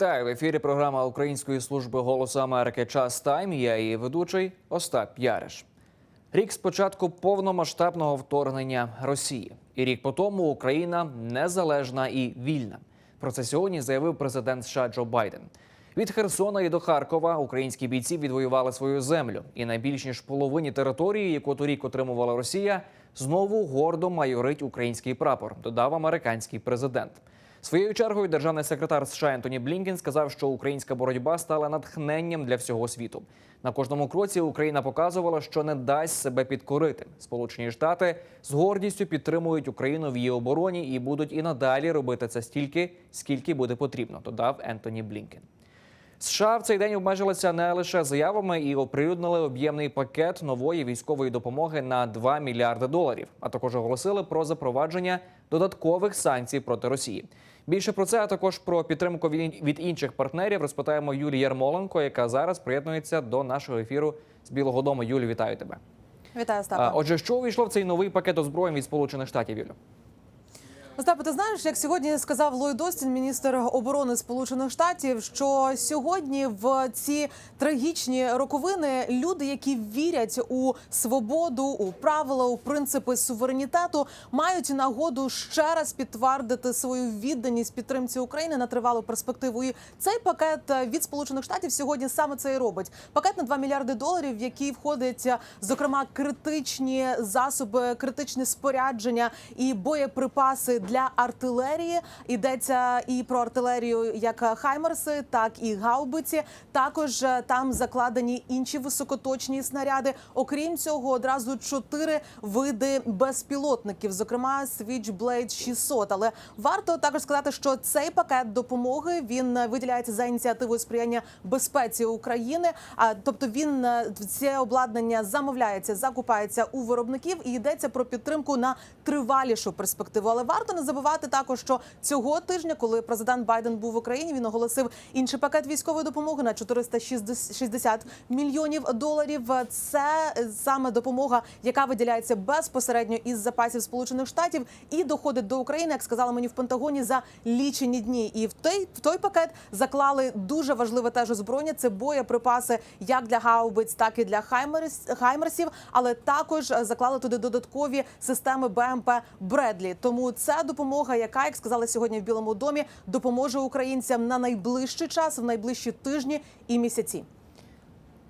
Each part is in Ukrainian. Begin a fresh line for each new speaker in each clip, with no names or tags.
Вітаю в ефірі. Програма Української служби голосу Америки Час Тайм. Я її ведучий Остап Яриш. Рік з початку повномасштабного вторгнення Росії, і рік по тому Україна незалежна і вільна. Про це сьогодні заявив президент США Джо Байден. Від Херсона і до Харкова українські бійці відвоювали свою землю, і на більш ніж половині території, яку торік отримувала Росія, знову гордо майорить український прапор. Додав американський президент. Своєю чергою державний секретар США Ентоні Блінкен сказав, що українська боротьба стала натхненням для всього світу. На кожному кроці Україна показувала, що не дасть себе підкорити. Сполучені Штати з гордістю підтримують Україну в її обороні і будуть і надалі робити це стільки, скільки буде потрібно. Додав Ентоні Блінкен. США в цей день обмежилися не лише заявами і оприлюднили об'ємний пакет нової військової допомоги на 2 мільярди доларів, а також оголосили про запровадження додаткових санкцій проти Росії. Більше про це а також про підтримку від інших партнерів розпитаємо Юлію Ярмоленко, яка зараз приєднується до нашого ефіру з Білого Дому. Юлі, вітаю тебе.
Вітаю,
Стапа. Отже, що увійшло в цей новий пакет озброєнь від Сполучених Штатів, Юлю?
Остапе, ти знаєш, як сьогодні сказав Ллойд Остін, міністр оборони Сполучених Штатів, що сьогодні в ці трагічні роковини люди, які вірять у свободу, у правила, у принципи суверенітету, мають нагоду ще раз підтвердити свою відданість підтримці України на тривалу перспективу. І цей пакет від Сполучених Штатів сьогодні саме це і робить. Пакет на 2 мільярди доларів, в який входить зокрема критичні засоби, критичне спорядження і боєприпаси для артилерії. Йдеться і про артилерію, як Хаймерси, так і гаубиці. Також е, там закладені інші високоточні снаряди. Окрім цього, одразу чотири види безпілотників, зокрема Switchblade 600. Але варто також сказати, що цей пакет допомоги він е, виділяється за ініціативою сприяння безпеці України. А тобто він е, це обладнання замовляється, закупається у виробників і йдеться про підтримку на тривалішу перспективу. Але варто не забувати також, що цього тижня, коли президент Байден був в Україні, він оголосив інший пакет військової допомоги на 460 мільйонів доларів. Це саме допомога, яка виділяється безпосередньо із запасів Сполучених Штатів і доходить до України, як сказали мені в Пентагоні, за лічені дні. І в той в той пакет заклали дуже важливе теж озброєння. Це боєприпаси як для гаубиць, так і для хаймерс, хаймерсів, але також заклали туди додаткові системи БМП Бредлі. Тому це допомога, яка, як сказали сьогодні в Білому домі, допоможе українцям на найближчий час, в найближчі тижні і місяці.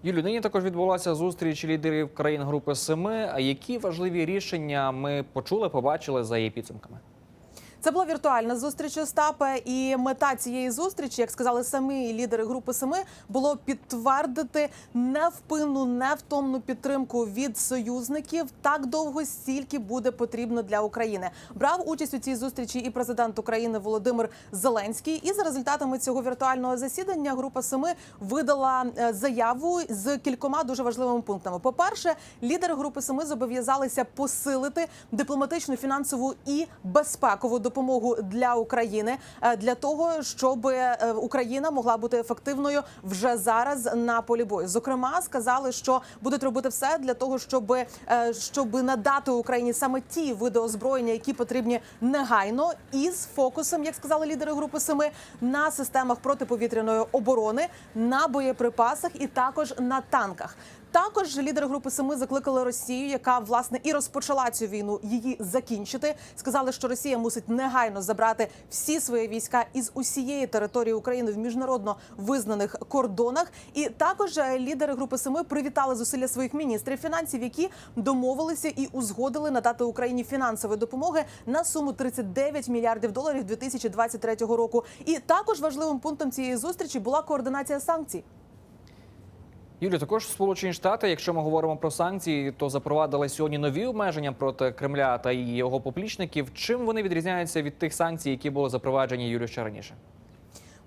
Юлю, нині також відбулася зустріч лідерів країн Групи Семи. Які важливі рішення ми почули, побачили за її підсумками?
Це була віртуальна зустріч Остапа, і мета цієї зустрічі, як сказали самі лідери групи Семи, було підтвердити невпинну, невтомну підтримку від союзників так довго, стільки буде потрібно для України. Брав участь у цій зустрічі і президент України Володимир Зеленський. І за результатами цього віртуального засідання група Семи видала е, заяву з кількома дуже важливими пунктами. По перше, лідери групи Семи зобов'язалися посилити дипломатичну, фінансову і безпекову допомогу для України е, для того, щоб е, Україна могла бути ефективною вже зараз на полі бою. Зокрема, сказали, що будуть робити все для того, щоб, е, щоб надати Україні саме ті види озброєння, які потрібні негайно, із фокусом, як сказали лідери групи Семи, на системах протиповітряної оборони, на боєприпасах і також на танках. Також лідери групи Семи закликали Росію, яка власне і розпочала цю війну, її закінчити. Сказали, що Росія мусить негайно забрати всі свої війська із усієї території України в міжнародно визнаних кордонах. І також е, лідери групи Семи привітали зусилля своїх міністрів фінансів, які домовилися і узгодили надати Україні фінансової допомоги на суму 39 мільярдів доларів 2023 року. І також важливим пунктом цієї зустрічі була координація санкцій.
Юлі, також Сполучені Штати, якщо ми говоримо про санкції, то запровадили сьогодні нові обмеження проти Кремля та його поплічників. Чим вони відрізняються від тих санкцій, які були запроваджені Юлію ще раніше?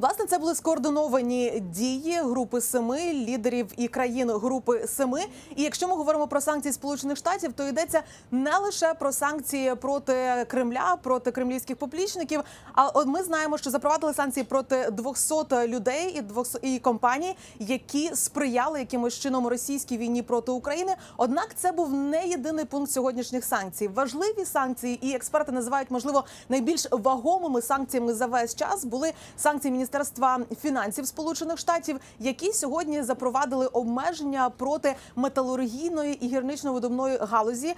Власне, це були скоординовані дії групи семи лідерів і країн групи семи. І якщо ми говоримо про санкції Сполучених Штатів, то йдеться не лише про санкції проти Кремля, проти кремлівських поплічників. А ми знаємо, що запровадили санкції проти 200 людей і 200 і компаній, які сприяли якимось чином російській війні проти України. Однак це був не єдиний пункт сьогоднішніх санкцій. Важливі санкції, і експерти називають можливо найбільш вагомими санкціями за весь час були санкції міністерства міністерства фінансів Сполучених Штатів, які сьогодні запровадили обмеження проти металургійної і гірнично-видобної галузі е,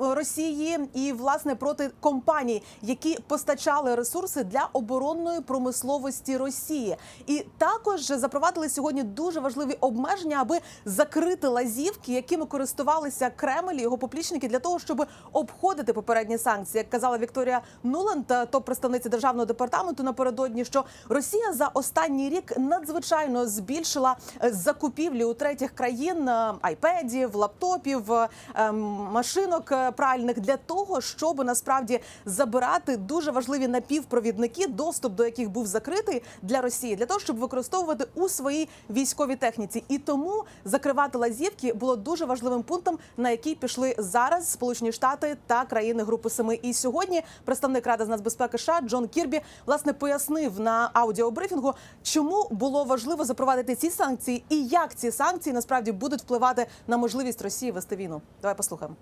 Росії і власне проти компаній, які постачали ресурси для оборонної промисловості Росії, і також запровадили сьогодні дуже важливі обмеження, аби закрити лазівки, якими користувалися Кремль і його поплічники для того, щоб обходити попередні санкції. Як казала Вікторія Нуланд, топ-представниця державного департаменту напередодні, що Росія за останній рік надзвичайно збільшила е, закупівлі у третіх країн е, айпедів, лаптопів, е, ем, машинок пральних для того, щоб насправді забирати дуже важливі напівпровідники, доступ до яких був закритий для Росії, для того, щоб використовувати у своїй військовій техніці. І тому закривати лазівки було дуже важливим пунктом, на який пішли зараз Сполучені Штати та країни Групи Семи. І сьогодні представник Ради з нацбезпеки США Джон Кірбі власне пояснив на аудіобрифінгу, чому було важливо запровадити ці санкції і як ці санкції насправді будуть впливати на можливість Росії вести війну. Давай послухаємо.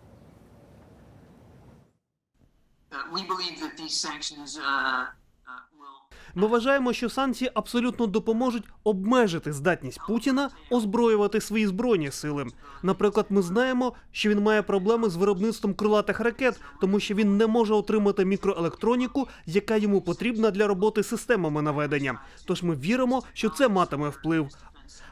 Uh, we believe that these sanctions uh,
Ми вважаємо, що санкції абсолютно допоможуть обмежити здатність Путіна озброювати свої збройні сили. Наприклад, ми знаємо, що він має проблеми з виробництвом крилатих ракет, тому що він не може отримати мікроелектроніку, яка йому потрібна для роботи системами наведення. Тож ми віримо, що це матиме вплив.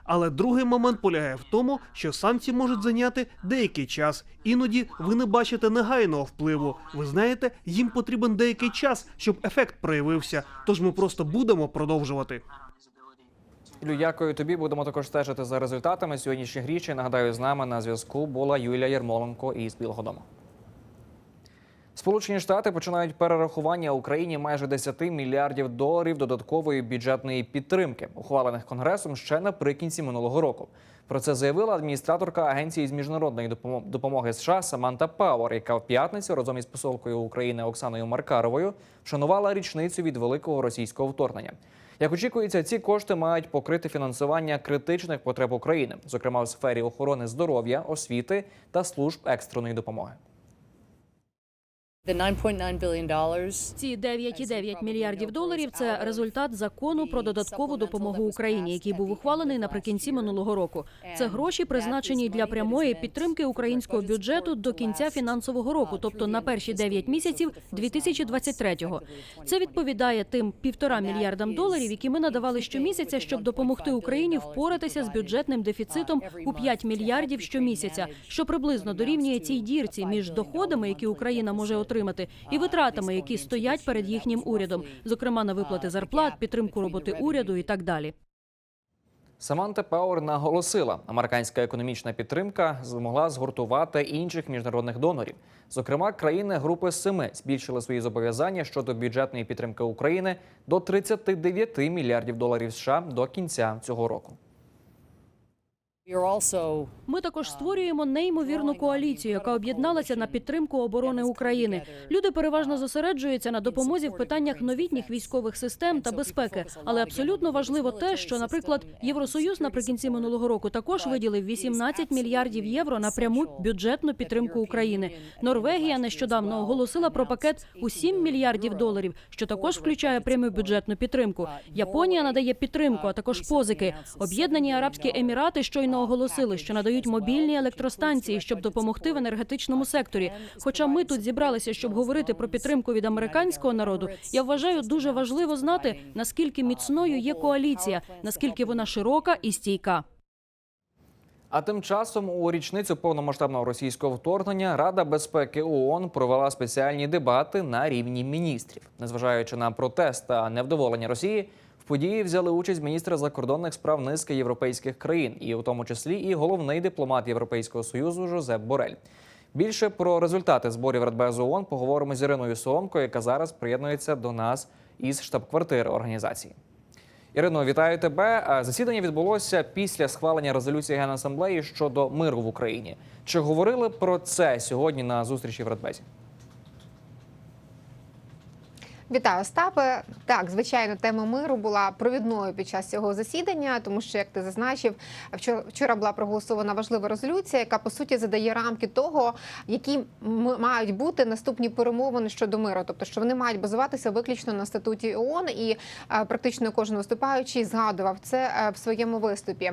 Але другий момент полягає в тому, що санкції можуть зайняти деякий час. Іноді ви не бачите негайного впливу. Ви знаєте, їм потрібен деякий час, щоб ефект проявився. Тож ми просто будемо продовжувати.
Ілю, дякую тобі. Будемо також стежити за результатами сьогоднішніх річі. Нагадаю, з нами на зв'язку була Юлія Єрмоленко із Білого Дому. Сполучені Штати починають перерахування Україні майже 10 мільярдів доларів додаткової бюджетної підтримки, ухвалених конгресом ще наприкінці минулого року. Про це заявила адміністраторка агенції з міжнародної допомо- допомоги США Саманта Пауер, яка в п'ятницю разом із посолкою України Оксаною Маркаровою вшанувала річницю від великого російського вторгнення. Як очікується, ці кошти мають покрити фінансування критичних потреб України, зокрема в сфері охорони здоров'я, освіти та служб екстреної допомоги.
Ці 9,9 мільярдів доларів це результат закону про додаткову допомогу Україні, який був ухвалений наприкінці минулого року. Це гроші призначені для прямої підтримки українського бюджету до кінця фінансового року, тобто на перші 9 місяців 2023-го. Це відповідає тим півтора мільярдам доларів, які ми надавали щомісяця, щоб допомогти Україні впоратися з бюджетним дефіцитом у 5 мільярдів щомісяця, що приблизно дорівнює цій дірці між доходами, які Україна може отримати, і витратами, які стоять перед їхнім урядом, зокрема на виплати зарплат, підтримку роботи уряду і так далі.
Саманта Пауер наголосила, американська економічна підтримка змогла згуртувати інших міжнародних донорів. Зокрема, країни Групи Семи збільшили свої зобов'язання щодо бюджетної підтримки України до 39 мільярдів доларів США до кінця цього року.
Ми також створюємо неймовірну коаліцію, яка об'єдналася на підтримку оборони України. Люди переважно зосереджуються на допомозі в питаннях новітніх військових систем та безпеки. Але абсолютно важливо те, що, наприклад, Євросоюз наприкінці минулого року також виділив 18 мільярдів євро на пряму бюджетну підтримку України. Норвегія нещодавно оголосила про пакет у 7 мільярдів доларів, що також включає пряму бюджетну підтримку. Японія надає підтримку, а також позики. Об'єднані Арабські Емірати щойно оголосили, що надають мобільні електростанції, щоб допомогти в енергетичному секторі. Хоча ми тут зібралися, щоб говорити про підтримку від американського народу, я вважаю дуже важливо знати наскільки міцною є коаліція, наскільки вона широка і стійка.
А тим часом у річницю повномасштабного російського вторгнення Рада безпеки ООН провела спеціальні дебати на рівні міністрів. Незважаючи на протест та невдоволення Росії, події взяли участь міністри закордонних справ низки європейських країн, і у тому числі і головний дипломат Європейського союзу Жозеп Борель. Більше про результати зборів Радбезу ООН поговоримо з Іриною Соломко, яка зараз приєднується до нас із штаб-квартири організації. Ірино, вітаю тебе. Засідання відбулося після схвалення резолюції Генасамблеї щодо миру в Україні. Чи говорили про це сьогодні на зустрічі в Радбезі?
Вітаю, Остапе. Так, звичайно, тема миру була провідною під час цього засідання, тому що, як ти зазначив, вчора, була проголосована важлива резолюція, яка по суті задає рамки того, які мають бути наступні перемовини щодо миру, тобто що вони мають базуватися виключно на статуті ООН, і е, практично кожен виступаючий згадував це е, в своєму виступі.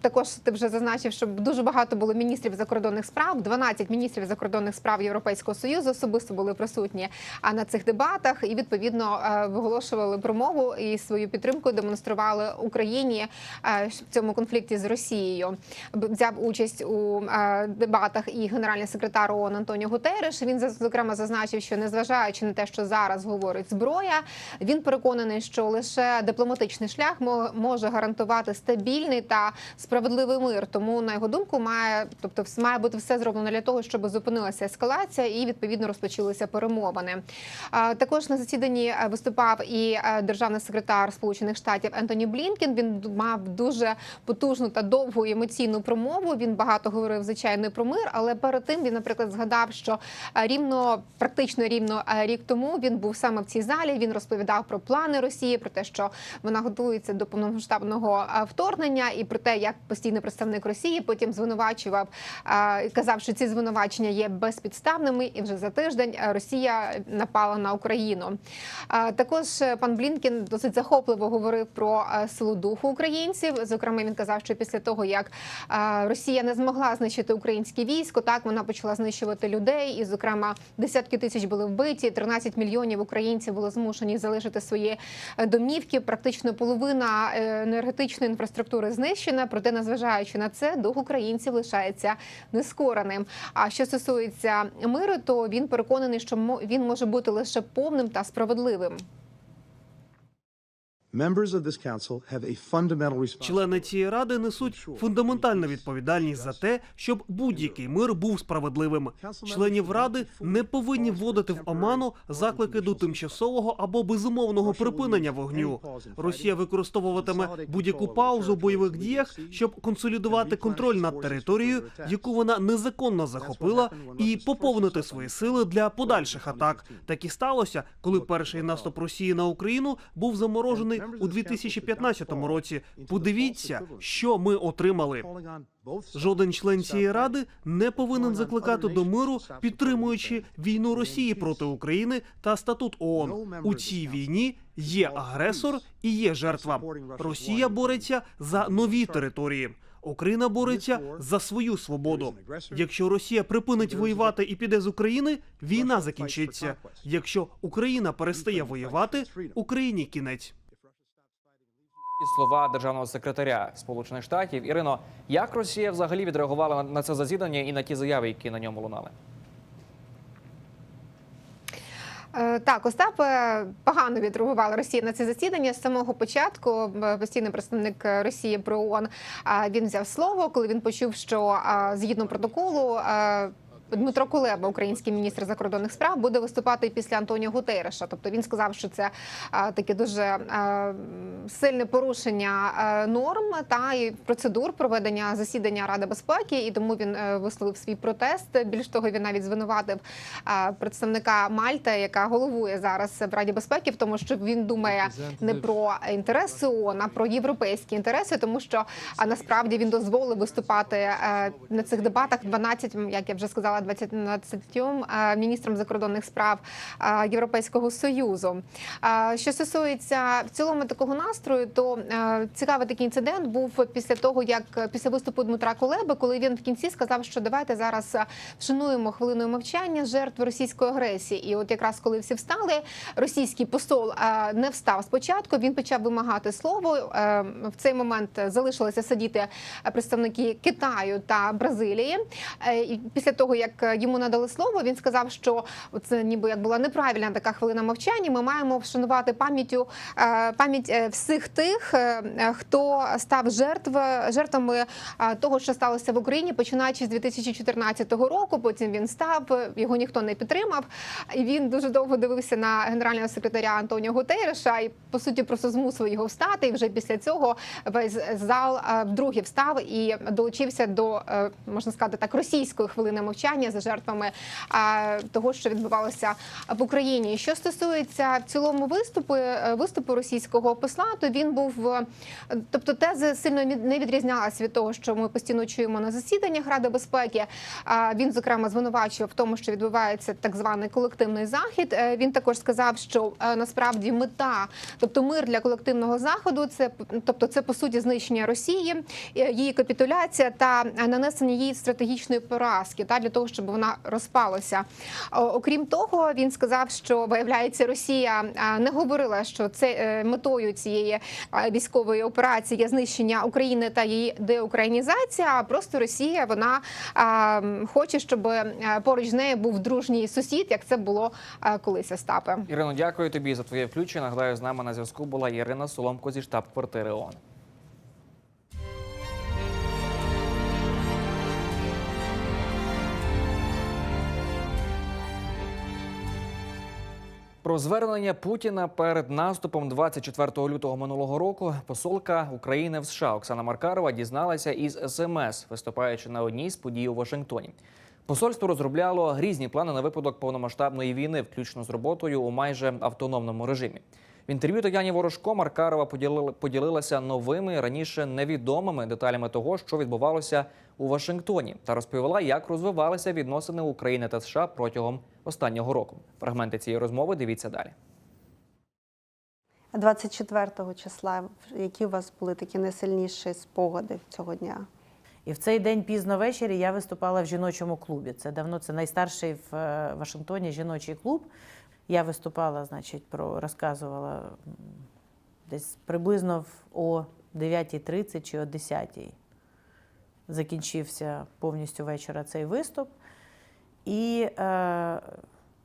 Також ти вже зазначив, що дуже багато було міністрів закордонних справ. 12 міністрів закордонних справ Європейського союзу особисто були присутні на цих дебатах і відповідно е, виголошували промову і свою підтримку демонстрували Україні е, в цьому конфлікті з Росією. Взяв участь у е, дебатах і генеральний секретар ООН Антоніо Гутереш. Він зокрема зазначив, що незважаючи на те, що зараз говорить зброя, він переконаний, що лише дипломатичний шлях мо- може гарантувати стабільний та справедливий мир. Тому на його думку має, тобто, має бути все зроблено для того, щоб зупинилася ескалація і відповідно розпочалися перемовини. А, Також на засіданні е, виступав і е, державний секретар Сполучених Штатів Ентоні Блінкен. Він мав дуже потужну та довгу емоційну промову. Він багато говорив звичайно про мир, але перед тим він, наприклад, згадав, що е, рівно практично рівно рік тому він був саме в цій залі. Він розповідав про плани Росії, про те, що вона готується до повномасштабного вторгнення, і про те, як постійний представник Росії потім звинувачував казав, що ці звинувачення є безпідставними, і вже за тиждень Росія напала на Україну. Е, Також е, пан Блінкін досить захопливо говорив про е, силу духу українців. Зокрема, він казав, що після того як Росія не змогла знищити українське військо, так вона почала знищувати людей, і зокрема десятки тисяч були вбиті, 13 мільйонів українців були змушені залишити свої е, домівки. Практично половина енергетичної інфраструктури знищена. Проте, незважаючи на це, дух українців лишається нескореним. А що стосується миру, то він переконаний, що він може бути лише повним та справедливим.
Члени цієї ради несуть фундаментальну відповідальність за те, щоб будь-який мир був справедливим. Членів ради не повинні вводити в оману заклики до тимчасового або безумовного припинення вогню. Росія використовуватиме будь-яку паузу в бойових діях, щоб консолідувати контроль над територією, яку вона незаконно захопила, і поповнити свої сили для подальших атак. Так і сталося, коли перший наступ Росії на Україну був заморожений у 2015 році. Подивіться, що ми отримали. Жоден член цієї ради не повинен закликати до миру, підтримуючи війну Росії проти України та статут ООН. У цій війні є агресор і є жертва. Росія бореться за нові території. Україна бореться за свою свободу. Якщо Росія припинить воювати і піде з України, війна закінчиться. Якщо Україна перестає воювати, Україні кінець.
І слова державного секретаря Сполучених Штатів Ірино, як Росія взагалі відреагувала на- це засідання і на ті заяви, які на ньому лунали?
Е, Так, Остап е, погано відреагувала Росія на це засідання з самого початку. Е, Постійний представник Росії при ООН він взяв слово, коли він почув, що згідно протоколу. Дмитро Кулеба, український міністр закордонних справ, буде виступати після Антоніо Гутерреша. Тобто він сказав, що це таке дуже сильне порушення норм та і процедур проведення засідання Ради безпеки, і тому він е, висловив свій протест. Більш того, він навіть звинуватив представника Мальти, яка головує зараз в Раді безпеки, в тому, що він думає не про інтереси ООН, а про європейські інтереси, тому що насправді він дозволив виступати е, на цих дебатах 12, як я вже сказала, 12 е, міністрам закордонних справ Європейського союзу. Що стосується в цілому такого настрою, то цікавий такий інцидент був після того, як після виступу Дмитра Кулеби, коли він в кінці сказав, що давайте зараз вшануємо хвилиною мовчання жертв російської агресії. І от якраз коли всі встали, російський посол не встав спочатку. Він почав вимагати слово. В цей момент залишилися сидіти представники Китаю та Бразилії. І після того, як йому надали слово, він сказав, що це ніби як була неправильна така хвилина мовчання. Ми маємо вшанувати пам'яттю е, пам'ять е, всіх тих, е, е, хто став жертв жертвами е, того, що сталося в Україні, починаючи з 2014 року. Потім він став, його ніхто не підтримав. І він дуже довго дивився на генерального секретаря Антоніо Гутерреша і по суті просто змусив його встати. І вже після цього весь зал е, вдруге встав і долучився до е, можна сказати так російської хвилини мовчання. Прощання за жертвами того, що відбувалося в Україні. Що стосується в цілому виступу е, виступу російського посла, то він був е, тобто тези сильно не відрізнялися від того, що ми постійно чуємо на засіданнях Ради безпеки. Він зокрема звинувачував в тому, що відбувається так званий колективний захід. Е, Він також сказав, що насправді мета, тобто мир для колективного заходу, це тобто це по суті знищення Росії, її капітуляція та нанесення їй стратегічної поразки, та для того, щоб вона розпалася. Окрім того, він сказав, що виявляється, Росія не говорила, що це е, метою цієї військової операції є знищення України та її деукраїнізація. А просто Росія вона хоче, щоб е, поруч з нею був дружній сусід, як це було колись Остапе.
Ірино, дякую тобі за твоє включення. Нагадаю, з нами на зв'язку була Ірина Соломко зі штаб-квартири ООН. Про звернення Путіна перед наступом 24 лютого минулого року посолка України в США Оксана Маркарова дізналася із СМС, виступаючи на одній з подій у Вашингтоні. Посольство розробляло різні плани на випадок повномасштабної війни, включно з роботою у майже автономному режимі. В інтерв'ю Тетяні Ворожко Маркарова поділилася новими раніше невідомими деталями того, що відбувалося у Вашингтоні, та розповіла, як розвивалися відносини України та США протягом останнього року. Фрагменти цієї розмови дивіться далі.
24 числа, які у вас були такі найсильніші спогади цього дня?
І в цей день пізно ввечері я виступала в жіночому клубі. Це давно це найстарший в е, Вашингтоні жіночий клуб. Я виступала, значить, про розказувала десь приблизно в- о 9.30 чи о 10.00 закінчився повністю вечора цей виступ. І е,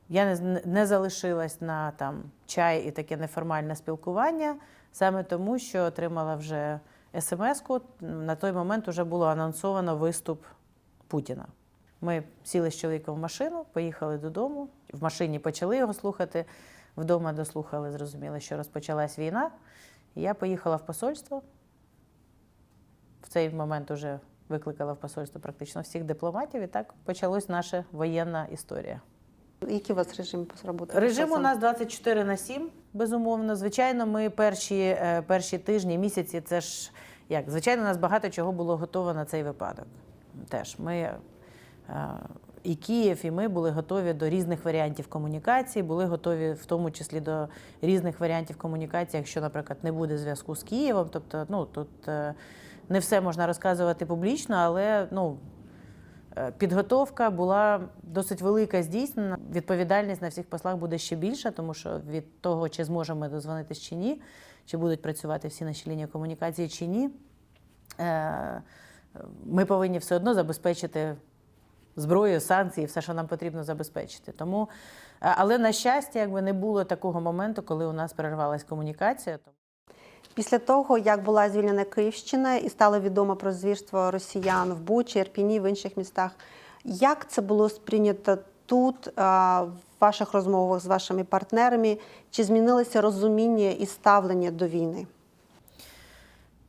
я не, не залишилась на там, чай і таке неформальне спілкування, саме тому, що отримала вже смс-ку. На той момент вже було анонсовано виступ Путіна. Ми сіли з чоловіком в машину, поїхали додому. В машині почали його слухати. Вдома дослухали, зрозуміли, що розпочалась війна. Я поїхала в посольство. В цей момент вже викликала в посольство практично всіх дипломатів, і так почалась наша воєнна історія.
Який у вас режим роботи?
Режим у нас 24 на 7, безумовно. Звичайно, ми перші, е, перші тижні, місяці, це ж як, звичайно, у нас багато чого було готово на цей випадок. Теж ми е, і Київ, і ми були готові до різних варіантів комунікації, були готові в тому числі до різних варіантів комунікації, якщо, наприклад, не буде зв'язку з Києвом. Тобто, ну тут е, не все можна розказувати публічно, але ну. Е, Підготовка була досить велика здійснена. Відповідальність на всіх послах буде ще більша, тому що від того, чи зможемо ми дозвонитись чи ні, чи будуть працювати всі наші лінії комунікації чи ні, е, ми повинні все одно забезпечити зброю, санкції, все, що нам потрібно забезпечити. Тому, е, але на щастя, якби не було такого моменту, коли у нас перервалась комунікація.
Після того, як була звільнена Київщина і стало відомо про звірство росіян в Бучі, Ірпіні, в інших містах, як це було сприйнято тут, в ваших розмовах з вашими партнерами? Чи змінилося розуміння і ставлення до війни?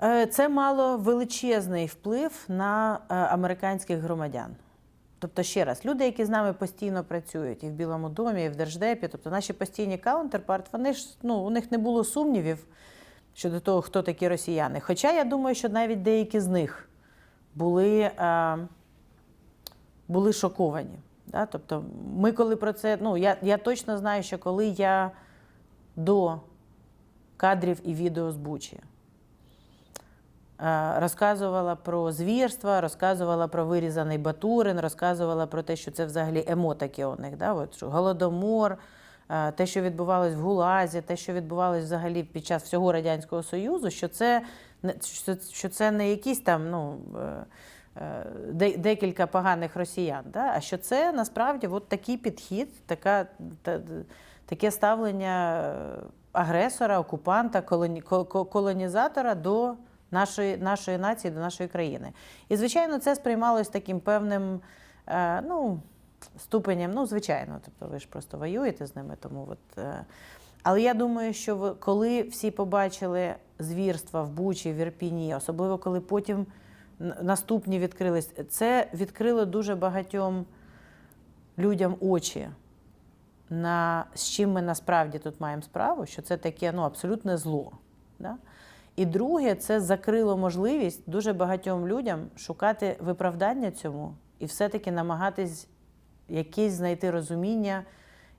Е, Це мало величезний вплив на е, американських громадян. Тобто, ще раз, люди, які з нами постійно працюють і в Білому домі, і в Держдепі, тобто наші постійні каунтерпарт, вони ж ну, у них не було сумнівів щодо того, хто такі росіяни. Хоча я думаю, що навіть деякі з них були, е, були шоковані. Да? Тобто, ми коли про це, ну я, я точно знаю, що коли я до кадрів і відео з Бучі е, розказувала про звірства, розказувала про вирізаний Батурин, розказувала про те, що це взагалі емо у них, да? От, що голодомор, те, що відбувалось в Гулазі, те, що відбувалось взагалі під час всього Радянського Союзу, що це, що, це не якісь там, ну. е, е, де- Декілька поганих росіян, да? а що це насправді от такий підхід, така, та, таке ставлення е, агресора, окупанта, колоні, ко- ко- колонізатора до нашої, нашої нації, до нашої країни. І, звичайно, це сприймалось таким певним е, ну, ступенем, ну, звичайно, тобто ви ж просто воюєте з ними, тому от. Е, але я думаю, що коли всі побачили звірства в Бучі, в Ірпіні, особливо коли потім наступні відкрились, це відкрило дуже багатьом людям очі на з чим ми насправді тут маємо справу, що це таке ну, абсолютне зло. Да? І друге, це закрило можливість дуже багатьом людям шукати виправдання цьому і все-таки намагатись якесь знайти розуміння,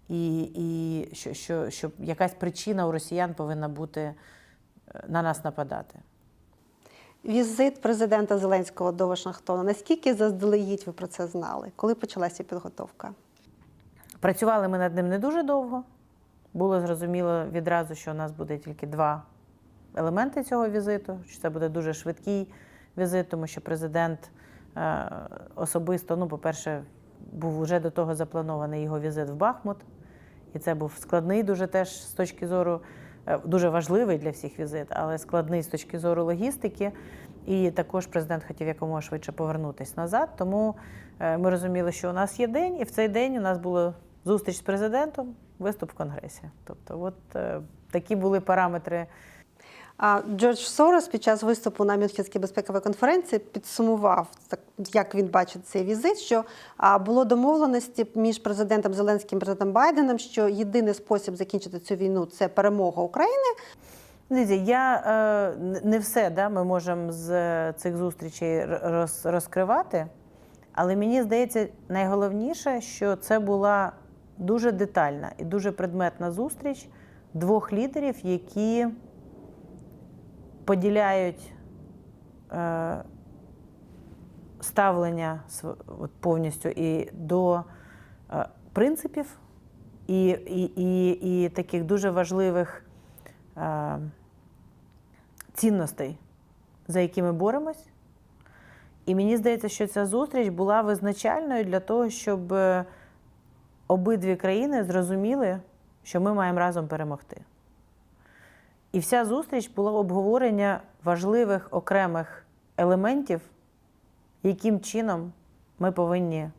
і, і що, що, що якась причина у росіян повинна бути е, на нас нападати.
Візит президента Зеленського до Вашингтона. Наскільки заздалегідь ви про це знали? Коли почалася підготовка?
Працювали ми над ним не дуже довго. Було зрозуміло відразу, що у нас буде тільки два елементи цього візиту. Що це буде дуже швидкий візит, тому що президент е, особисто, ну, по-перше, був уже до того запланований його візит в Бахмут. І це був складний дуже теж з точки зору, е, дуже важливий для всіх візит, але складний з точки зору логістики. І також президент хотів якомога швидше повернутися назад. Тому е, ми розуміли, що у нас є день, і в цей день у нас була зустріч з президентом, виступ в Конгресі. Тобто, от е, такі були параметри.
Джордж Сорос під час виступу на Мюнхенській безпековій конференції підсумував, так, як він бачить цей візит, що було домовленості між президентом Зеленським і президентом Байденом, що єдиний спосіб закінчити цю війну це перемога України.
Дивіться, я е, не все да, ми можемо з е, цих зустрічей роз, розкривати, але мені здається, найголовніше, що це була дуже детальна і дуже предметна зустріч двох лідерів, які поділяють е, ставлення от повністю і до е, принципів, і, і, і, і таких дуже важливих е, цінностей, за які ми боремось. І мені здається, що ця зустріч була визначальною для того, щоб е, обидві країни зрозуміли, що ми маємо разом перемогти. І вся зустріч була обговорення важливих окремих елементів, яким чином ми повинні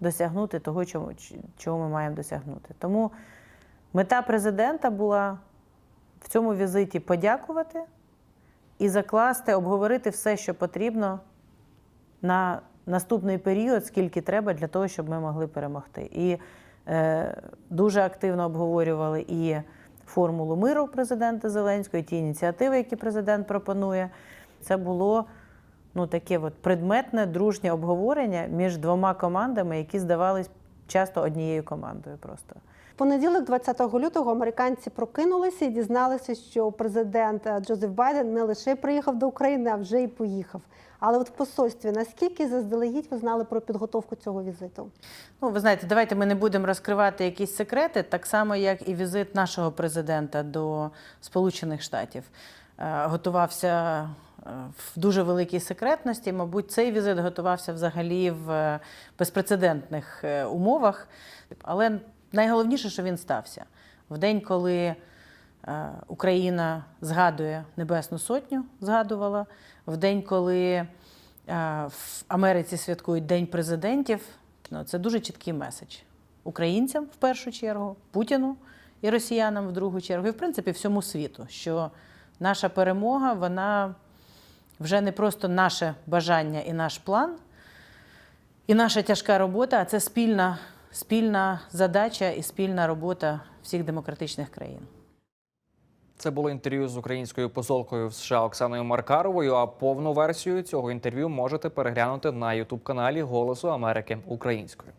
досягнути того, чого, ми маємо досягнути. Тому мета президента була в цьому візиті подякувати і закласти, обговорити все, що потрібно на наступний період, скільки треба для того, щоб ми могли перемогти. І е, дуже активно обговорювали і формулу миру президента Зеленського, ті ініціативи, які президент пропонує. Це було ну, таке от предметне, дружнє обговорення між двома командами, які здавались часто однією командою просто.
Понеділок, 20 лютого, американці прокинулися і дізналися, що президент е, Джозеф Байден не лише приїхав до України, а вже й поїхав. Але от в посольстві наскільки заздалегідь ви знали про підготовку цього візиту?
Ну, ви знаєте, давайте ми не будемо розкривати якісь секрети, так само, як і візит нашого президента до Сполучених Штатів. Е, Готувався е, в дуже великій секретності. Мабуть, цей візит готувався взагалі в безпрецедентних умовах. Але найголовніше, що він стався в день, коли е, Україна згадує Небесну Сотню, згадувала, в день, коли е, в Америці святкують День президентів. Ну, це дуже чіткий меседж українцям в першу чергу, Путіну і росіянам в другу чергу, і в принципі всьому світу, що наша перемога, вона вже не просто наше бажання і наш план, і наша тяжка робота, а це спільна, спільна задача і спільна робота всіх демократичних країн.
Це було інтерв'ю з українською посолкою в США Оксаною Маркаровою. А повну версію цього інтерв'ю можете переглянути на ютуб-каналі Голосу Америки українською.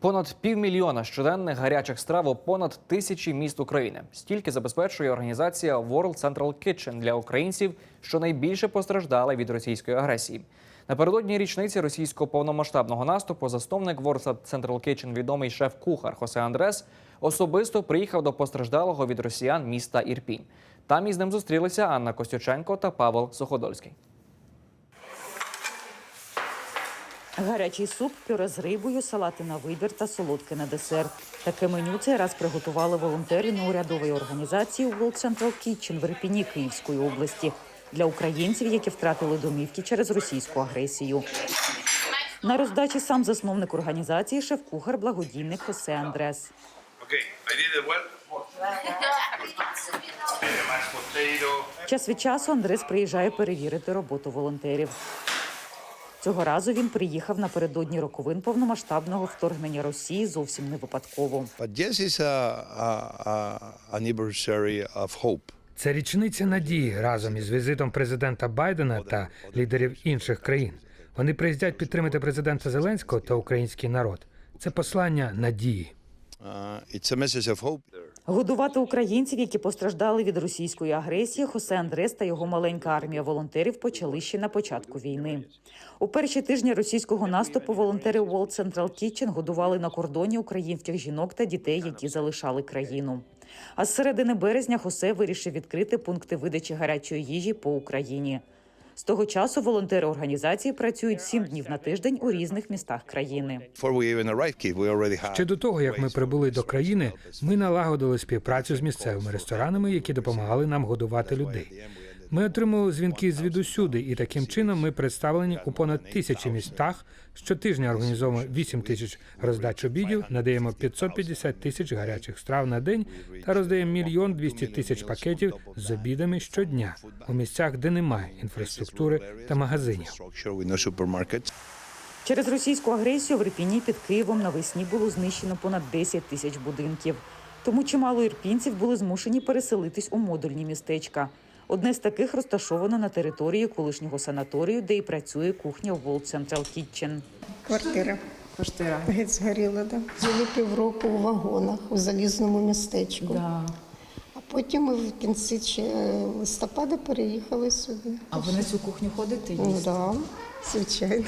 Понад півмільйона щоденних гарячих страв у понад тисячі міст України. Стільки забезпечує організація World Central Kitchen для українців, що найбільше постраждали від російської агресії. Напередодні річниці російського повномасштабного наступу засновник World Central Kitchen, відомий шеф-кухар Хосе Андрес, особисто приїхав до постраждалого від росіян міста Ірпінь. Там із ним зустрілися Анна Костюченко та Павел Суходольський.
Гарячий суп, пюре з рибою, салати на вибір та солодке на десерт. Таке меню цей раз приготували волонтери неурядової організації World Central Kitchen в Ірпіні Київської області для українців, які втратили домівки через російську агресію. На роздачі сам засновник організації, шеф-кухар, благодійник Хосе Андрес. Час від часу Андрес приїжджає перевірити роботу волонтерів. Цього разу він приїхав напередодні роковин повномасштабного вторгнення Росії зовсім не випадково.
Це річниця надії разом із візитом президента Байдена та лідерів інших країн. Вони приїздять підтримати президента Зеленського та український народ. Це послання надії.
Uh, it's a message of hope.
Годувати українців, які постраждали від російської агресії, Хосе Андрес та його маленька армія волонтерів почали ще на початку війни. У перші тижні російського наступу волонтери World Central Kitchen годували на кордоні українських жінок та дітей, які залишали країну. А з середини березня Хосе вирішив відкрити пункти видачі гарячої їжі по Україні. З того часу волонтери організації працюють сім днів на тиждень у різних містах країни.
Ще до того, як ми прибули до країни, ми налагодили співпрацю з місцевими ресторанами, які допомагали нам годувати людей. Ми отримали дзвінки звідусюди, і таким чином ми представлені у понад тисячі містах. Щотижня організовуємо 8 тисяч роздач обідів, надаємо 550 тисяч гарячих страв на день та роздаємо мільйон 200 тисяч пакетів з обідами щодня у місцях, де немає інфраструктури та магазинів.
Через російську агресію в Ірпіні під Києвом навесні було знищено понад 10 тисяч будинків. Тому чимало ірпінців були змушені переселитись у модульні містечка. Одне з таких розташовано на території колишнього санаторію, де і працює кухня World Central Kitchen.
Квартира. Квартира. Геть згоріла, да. Жили півроку у вагонах у залізному містечку.
Да.
А потім ми в кінці листопада переїхали сюди.
А ви на цю кухню ходите?
Так. да, звичайно.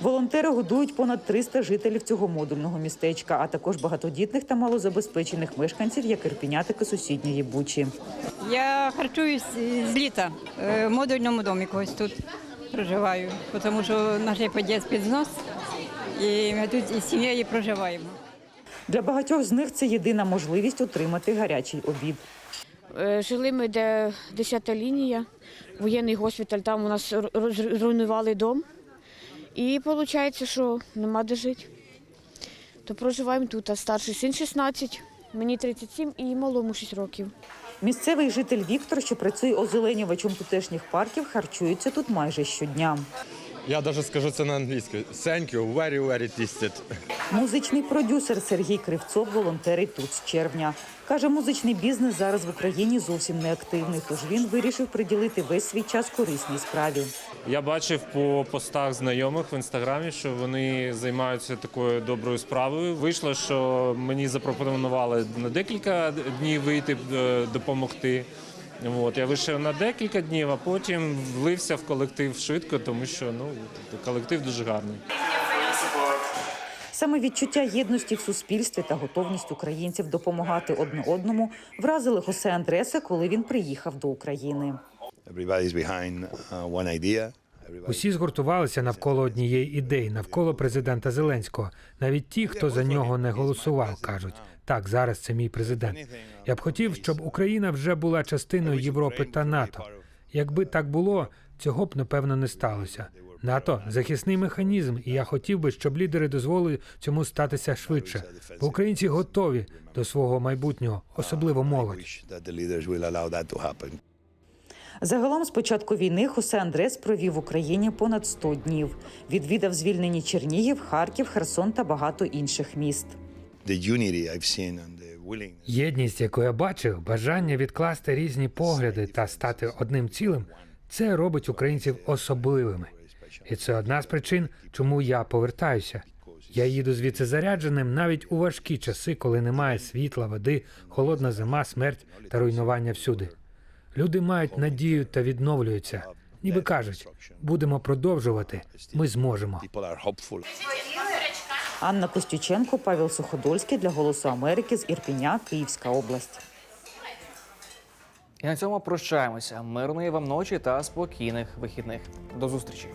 Волонтери годують понад 300 жителів цього модульного містечка, а також багатодітних та малозабезпечених мешканців, як ірпінятики сусідньої Бучі.
Я харчуюсь з літа е, в модульному домі ось тут проживаю, тому що наш подіс під знос, і ми тут із сім'єю проживаємо.
Для багатьох з них це єдина можливість отримати гарячий обід.
Е, Жили ми, де 10-та лінія, воєнний госпіталь, там у нас зруйнували дом. І виходить, що нема де жити. То проживаємо тут, а старший син 16, мені 37 і малому 6 років.
Місцевий житель Віктор, що працює озеленювачем тутешніх парків, харчується тут майже щодня.
Я навіть скажу це на англійській. Thank you, very, very tasted.
Музичний продюсер Сергій Кривцов волонтерить тут з червня. Каже, музичний бізнес зараз в Україні зовсім не активний, тож він вирішив приділити весь свій час корисній справі.
Я бачив по постах знайомих в інстаграмі, що вони займаються такою доброю справою. Вийшло, що мені запропонували на декілька днів вийти е, допомогти. От я вийшов на декілька днів, а потім влився в колектив швидко, тому що ну колектив дуже гарний.
Саме відчуття єдності в суспільстві та готовність українців допомагати одне одному вразили Хосе Андреса, коли він приїхав до України.
Uh.
Усі згуртувалися навколо однієї ідеї, навколо президента Зеленського. Навіть ті, хто за нього не голосував, кажуть: так, зараз це мій президент. Я б хотів, щоб Україна вже була частиною Європи та НАТО. Якби так було, цього б напевно не сталося. НАТО захисний механізм, і я хотів би, щоб лідери дозволили цьому статися швидше. Бо українці готові до свого майбутнього, особливо молодь.
Загалом з початку війни Хосе Андрес провів в Україні понад 100 днів. Відвідав звільнені Чернігів, Харків, Херсон та багато інших міст.
Єдність, яку я бачив, бажання відкласти різні погляди та стати одним цілим, це робить українців особливими. І це одна з причин, чому я повертаюся. Я їду звідси зарядженим навіть у важкі часи, коли немає світла, води, холодна зима, смерть та руйнування всюди. Люди мають надію та відновлюються. Ніби кажуть, будемо продовжувати. Ми зможемо.
Анна Костюченко, Павел Суходольський для Голосу Америки з Ірпіня, Київська область.
І на цьому прощаємося. Мирної вам ночі та спокійних вихідних. До зустрічі.